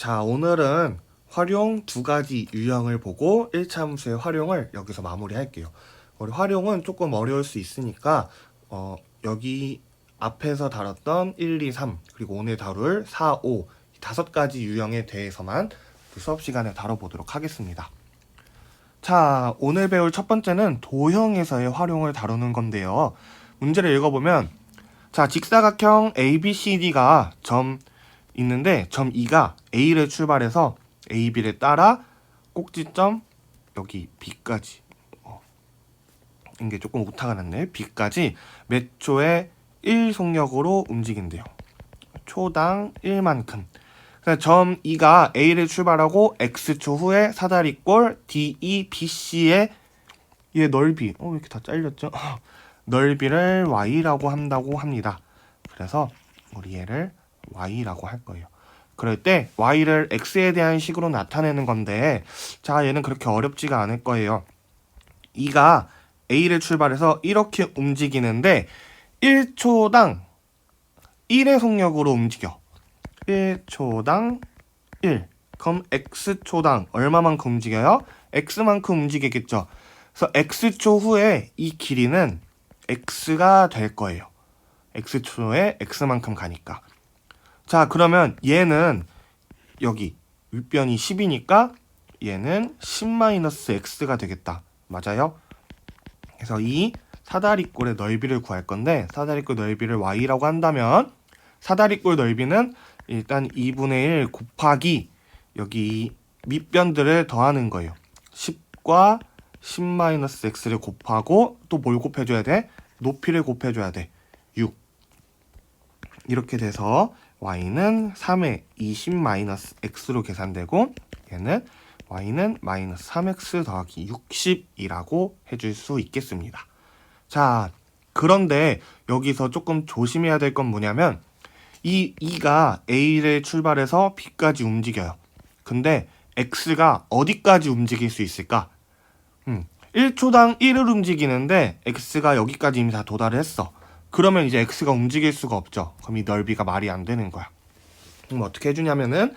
자, 오늘은 활용 두 가지 유형을 보고 1차 함수의 활용을 여기서 마무리할게요. 우리 활용은 조금 어려울 수 있으니까 어, 여기 앞에서 다뤘던 1, 2, 3 그리고 오늘 다룰 4, 5 다섯 가지 유형에 대해서만 그 수업 시간에 다뤄보도록 하겠습니다. 자, 오늘 배울 첫 번째는 도형에서의 활용을 다루는 건데요. 문제를 읽어보면 자, 직사각형 ABCD가 점 있는데 점 2가 A를 출발해서 AB를 따라 꼭지점 여기 B까지 어, 이게 조금 오타가 났네. B까지 몇 초에 1 속력으로 움직인대요. 초당 1만큼. 점 2가 A를 출발하고 X초 후에 사다리꼴 DE BC의 얘 넓이 어 왜 이렇게 다 잘렸죠? 넓이를 y라고 한다고 합니다. 그래서 우리 얘를 y라고 할 거예요. 그럴 때 y를 x에 대한 식으로 나타내는 건데 자 얘는 그렇게 어렵지가 않을 거예요. 2가 a를 출발해서 이렇게 움직이는데 1초당 1의 속력으로 움직여. 1초당 1. 그럼 x초당 얼마만큼 움직여요? x만큼 움직이겠죠. 그래서 x초 후에 이 길이는 x가 될 거예요. x초에 x만큼 가니까. 자, 그러면 얘는 여기 윗변이 10이니까 얘는 10-x가 되겠다. 맞아요? 그래서 이 사다리꼴의 넓이를 구할 건데 사다리꼴 넓이를 y라고 한다면 사다리꼴 넓이는 일단 2분의 1 곱하기 여기 밑변들을 더하는 거예요. 10과 10-x를 곱하고 또 뭘 곱해줘야 돼? 높이를 곱해줘야 돼. 6. 이렇게 돼서 y는 3의 20-x로 계산되고 얘는 y는 마이너스 3x 더하기 60이라고 해줄 수 있겠습니다. 자, 그런데 여기서 조금 조심해야 될 건 뭐냐면 이 2가 A를 출발해서 B까지 움직여요. 근데 X가 어디까지 움직일 수 있을까? 음, 1초당 1을 움직이는데 X가 여기까지 이미 다 도달을 했어. 그러면 이제 X가 움직일 수가 없죠. 그럼 이 넓이가 말이 안 되는 거야. 그럼 어떻게 해주냐면은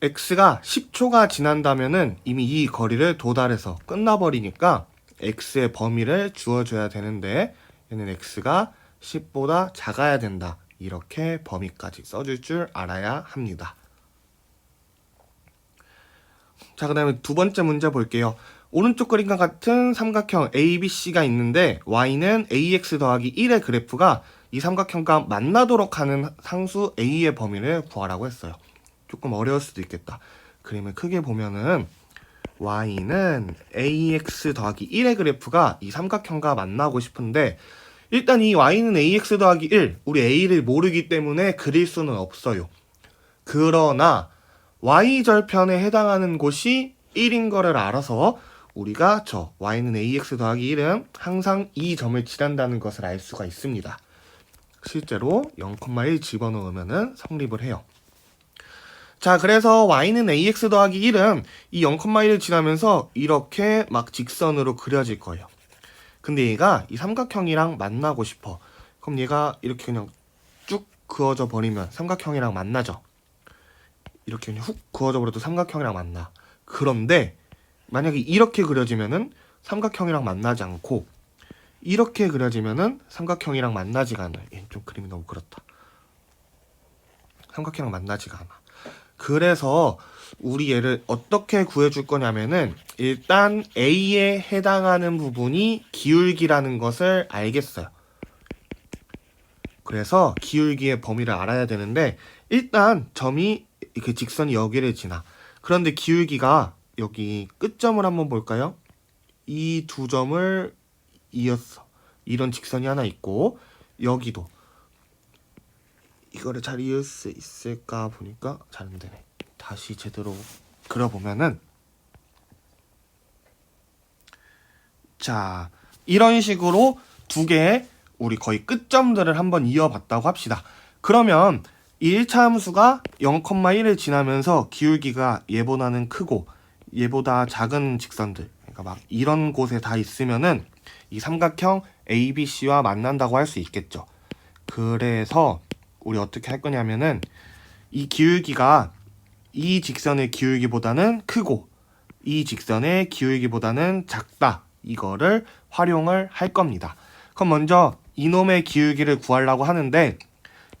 X가 10초가 지난다면은 이미 이 거리를 도달해서 끝나버리니까 X의 범위를 주어줘야 되는데 얘는 X가 10보다 작아야 된다. 이렇게 범위까지 써줄 줄 알아야 합니다. 자, 그 다음에 두 번째 문제 볼게요. 오른쪽 그림과 같은 삼각형 ABC가 있는데 y는 ax 더하기 1의 그래프가 이 삼각형과 만나도록 하는 상수 a의 범위를 구하라고 했어요. 조금 어려울 수도 있겠다. 그림을 크게 보면은 y는 ax 더하기 1의 그래프가 이 삼각형과 만나고 싶은데 일단 이 y는 ax 더하기 1 우리 a를 모르기 때문에 그릴 수는 없어요. 그러나 y절편에 해당하는 곳이 1인 거를 알아서 우리가 저 y는 ax 더하기 1은 항상 이 점을 지난다는 것을 알 수가 있습니다. 실제로 0,1 집어넣으면 성립을 해요. 자, 그래서 y는 ax 더하기 1은 이 0,1을 지나면서 이렇게 막 직선으로 그려질 거예요. 근데 얘가 이 삼각형이랑 만나고 싶어. 그럼 얘가 이렇게 그냥 쭉 그어져 버리면 삼각형이랑 만나죠. 이렇게 그냥 훅 그어져 버려도 삼각형이랑 만나. 그런데 만약에 이렇게 그려지면은 삼각형이랑 만나지 않고 이렇게 그려지면은 삼각형이랑 만나지가. 얘는 좀 그림이 너무 그렇다. 삼각형이랑 만나지가 않아. 그래서 우리 얘를 어떻게 구해줄 거냐면은 일단 A에 해당하는 부분이 기울기라는 것을 알겠어요. 그래서 기울기의 범위를 알아야 되는데 일단 점이 그 직선이 여기를 지나. 그런데 기울기가 여기 끝점을 한번 볼까요? 이 두 점을 이었어. 이런 직선이 하나 있고 여기도 이거를 잘 이을 수 있을까 보니까 잘 안 되네. 다시 제대로 그려보면은 자 이런 식으로 두 개의 우리 거의 끝점들을 한번 이어봤다고 합시다. 그러면 이 1차 함수가 0,1을 지나면서 기울기가 얘보다는 크고 얘보다 작은 직선들 그러니까 막 이런 곳에 다 있으면은 이 삼각형 ABC와 만난다고 할 수 있겠죠. 그래서 우리 어떻게 할 거냐면은 이 기울기가 이 직선의 기울기보다는 크고 이 직선의 기울기보다는 작다. 이거를 활용을 할 겁니다. 그럼 먼저 이놈의 기울기를 구하려고 하는데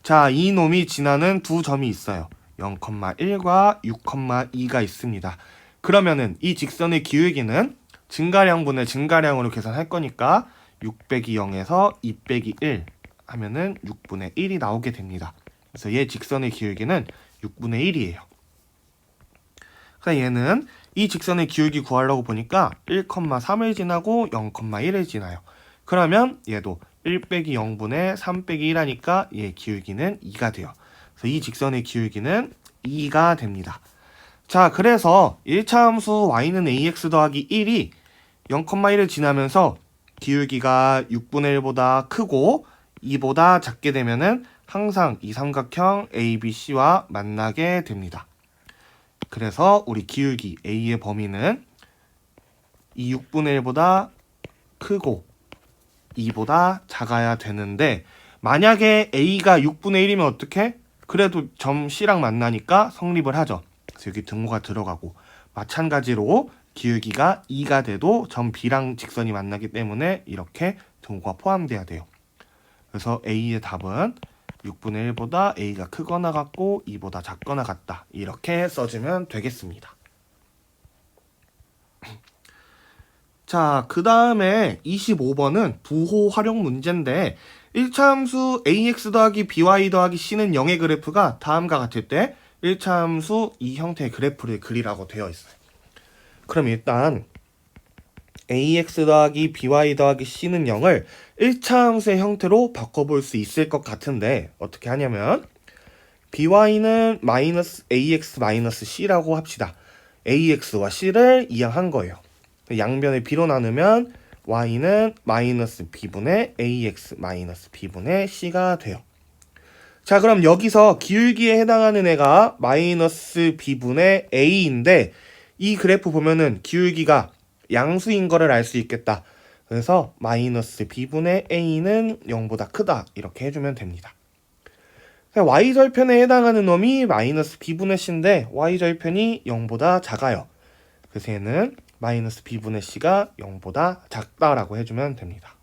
자, 이놈이 지나는 두 점이 있어요. 0,1과 6,2가 있습니다. 그러면은 이 직선의 기울기는 증가량분의 증가량으로 계산할 거니까 6 빼기 0에서 2 빼기 1 하면은 6분의 1이 나오게 됩니다. 그래서 얘 직선의 기울기는 6분의 1이에요. 그래서 얘는 이 직선의 기울기 구하려고 보니까 1,3을 지나고 0,1을 지나요. 그러면 얘도 1 빼기 0분의 3 빼기 1 하니까 얘 기울기는 2가 돼요. 그래서 이 직선의 기울기는 2가 됩니다. 자, 그래서 1차 함수 y는 ax 더하기 1이 0,1을 지나면서 기울기가 6분의 1보다 크고 2보다 작게 되면은 항상 이 삼각형 ABC와 만나게 됩니다. 그래서 우리 기울기 A의 범위는 이 6분의 1보다 크고 2보다 작아야 되는데 만약에 A가 6분의 1이면 어떻게? 그래도 점 C랑 만나니까 성립을 하죠. 여기 등호가 들어가고 마찬가지로 기울기가 2가 돼도 점 B랑 직선이 만나기 때문에 이렇게 등호가 포함돼야 돼요. 그래서 A의 답은 6분의 1보다 A가 크거나 같고 2보다 작거나 같다. 이렇게 써주면 되겠습니다. 자, 그 다음에 25번은 부호 활용 문제인데 1차 함수 ax 더하기 by 더하기 c는 0의 그래프가 다음과 같을 때 1차 함수 이 형태의 그래프를 그리라고 되어 있어요. 그럼 일단 ax 더하기 by 더하기 c는 0을 1차 함수의 형태로 바꿔볼 수 있을 것 같은데 어떻게 하냐면 by는 마이너스 ax 마이너스 c라고 합시다. ax와 c를 이항한 거예요. 양변을 b로 나누면 y는 마이너스 b분의 ax 마이너스 b분의 c가 돼요. 자 그럼 여기서 기울기에 해당하는 애가 마이너스 b분의 a인데 이 그래프 보면은 기울기가 양수인 거를 알 수 있겠다. 그래서 마이너스 b분의 a는 0보다 크다 이렇게 해주면 됩니다. y절편에 해당하는 놈이 마이너스 b분의 c인데 y절편이 0보다 작아요. 그래서 얘는 마이너스 b분의 c가 0보다 작다라고 해주면 됩니다.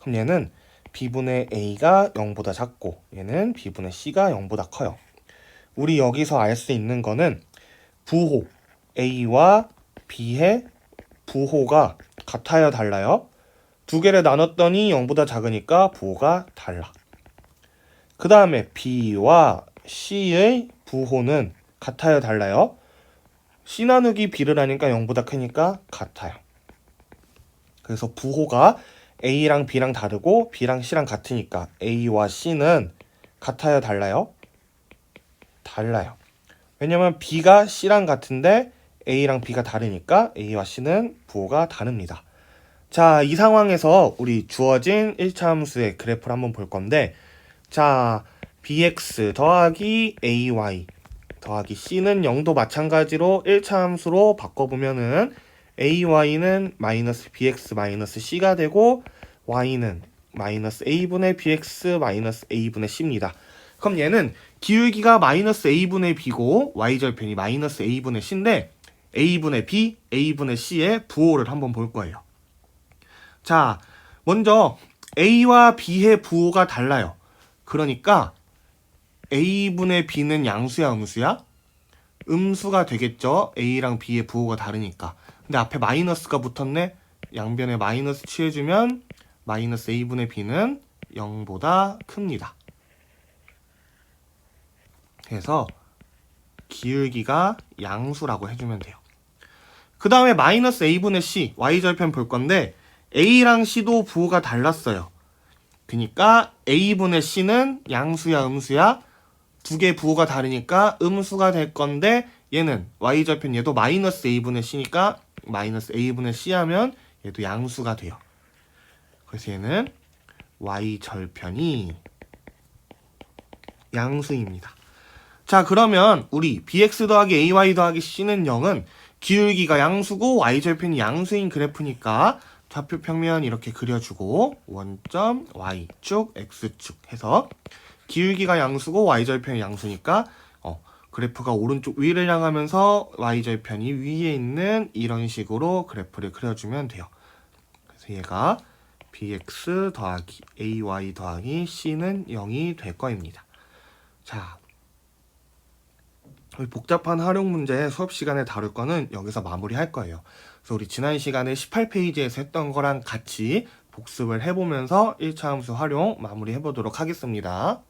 그럼 얘는 b분의 a가 0보다 작고 얘는 b분의 c가 0보다 커요. 우리 여기서 알 수 있는 거는 부호 a와 b의 부호가 같아요 달라요? 두 개를 나눴더니 0보다 작으니까 부호가 달라. 그 다음에 b와 c의 부호는 같아요 달라요? C 나누기 B를 하니까 0보다 크니까 같아요. 그래서 부호가 A랑 B랑 다르고 B랑 C랑 같으니까 A와 C는 같아요, 달라요? 달라요. 왜냐면 B가 C랑 같은데 A랑 B가 다르니까 A와 C는 부호가 다릅니다. 자, 이 상황에서 우리 주어진 1차 함수의 그래프를 한번 볼 건데 자, bx 더하기 ay 더하기 c는 0도 마찬가지로 1차 함수로 바꿔보면은 ay는 마이너스 bx 마이너스 c가 되고 y는 마이너스 a분의 bx 마이너스 a분의 c입니다. 그럼 얘는 기울기가 마이너스 a분의 b고 y절편이 마이너스 a분의 c인데 a분의 b, a분의 c의 부호를 한번 볼 거예요. 자, 먼저 a와 b의 부호가 달라요. 그러니까 a분의 b는 양수야 음수야? 음수가 되겠죠. a랑 b의 부호가 다르니까. 근데 앞에 마이너스가 붙었네. 양변에 마이너스 취해주면 마이너스 a분의 b는 0보다 큽니다. 그래서 기울기가 양수라고 해주면 돼요. 그 다음에 마이너스 a분의 c, y절편 볼 건데 a랑 c도 부호가 달랐어요. 그니까 a분의 c는 양수야 음수야? 두 개 부호가 다르니까 음수가 될 건데 얘는 y절편 얘도 마이너스 a분의 c니까 마이너스 a분의 c 하면 얘도 양수가 돼요. 그래서 얘는 y절편이 양수입니다. 자 그러면 우리 bx 더하기 ay 더하기 c는 0은 기울기가 양수고 y절편이 양수인 그래프니까 좌표 평면 이렇게 그려주고 원점 y축 x축 해서 기울기가 양수고 y절편이 양수니까 어, 그래프가 오른쪽 위를 향하면서 y절편이 위에 있는 이런 식으로 그래프를 그려주면 돼요. 그래서 얘가 bx 더하기 ay 더하기 c는 0이 될 거입니다. 자, 복잡한 활용 문제 수업 시간에 다룰 거는 여기서 마무리할 거예요. 그래서 우리 지난 시간에 18페이지에서 했던 거랑 같이 복습을 해보면서 1차 함수 활용 마무리 해보도록 하겠습니다.